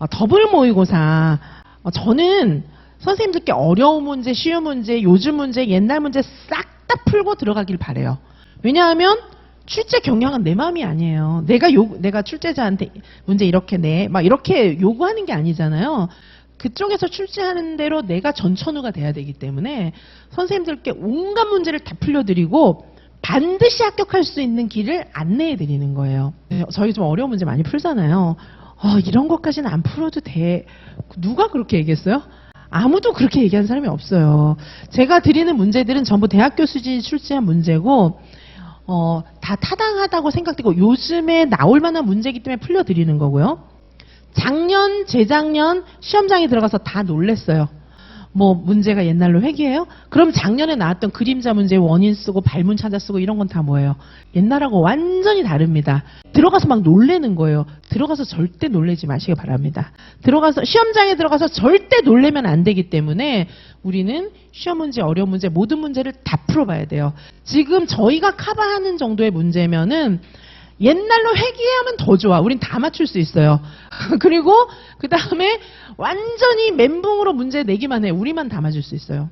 어, 더블 모의고사. 어, 저는 선생님들께 어려운 문제, 쉬운 문제, 요즘 문제, 옛날 문제 싹 다 풀고 들어가길 바래요. 왜냐하면 출제 경향은 내 마음이 아니에요. 내가 요, 내가 출제자한테 문제 이렇게 내, 막 이렇게 요구하는 게 아니잖아요. 그쪽에서 출제하는 대로 내가 전천후가 돼야 되기 때문에 선생님들께 온갖 문제를 다 풀려드리고 반드시 합격할 수 있는 길을 안내해 드리는 거예요. 네, 저희 좀 어려운 문제 많이 풀잖아요. 어, 이런 것까지는 안 풀어도 돼. 누가 그렇게 얘기했어요? 아무도 그렇게 얘기한 사람이 없어요. 제가 드리는 문제들은 전부 대학 교 수준이 출제한 문제고, 어, 다 타당하다고 생각되고, 요즘에 나올 만한 문제이기 때문에 풀려드리는 거고요. 작년, 재작년 시험장에 들어가서 다 놀랬어요. 뭐 문제가 옛날로 회귀해요? 그럼 작년에 나왔던 그림자 문제 원인 쓰고 발문 찾아 쓰고 이런 건 다 뭐예요? 옛날하고 완전히 다릅니다. 들어가서 막 놀래는 거예요. 들어가서 절대 놀래지 마시기 바랍니다. 들어가서 시험장에 들어가서 절대 놀래면 안 되기 때문에 우리는 시험 문제, 어려운 문제 모든 문제를 다 풀어봐야 돼요. 지금 저희가 커버하는 정도의 문제면은 옛날로 회귀하면 더 좋아. 우린 다 맞출 수 있어요. 그리고 그 다음에 완전히 멘붕으로 문제 내기만 해. 우리만 다 맞을 수 있어요.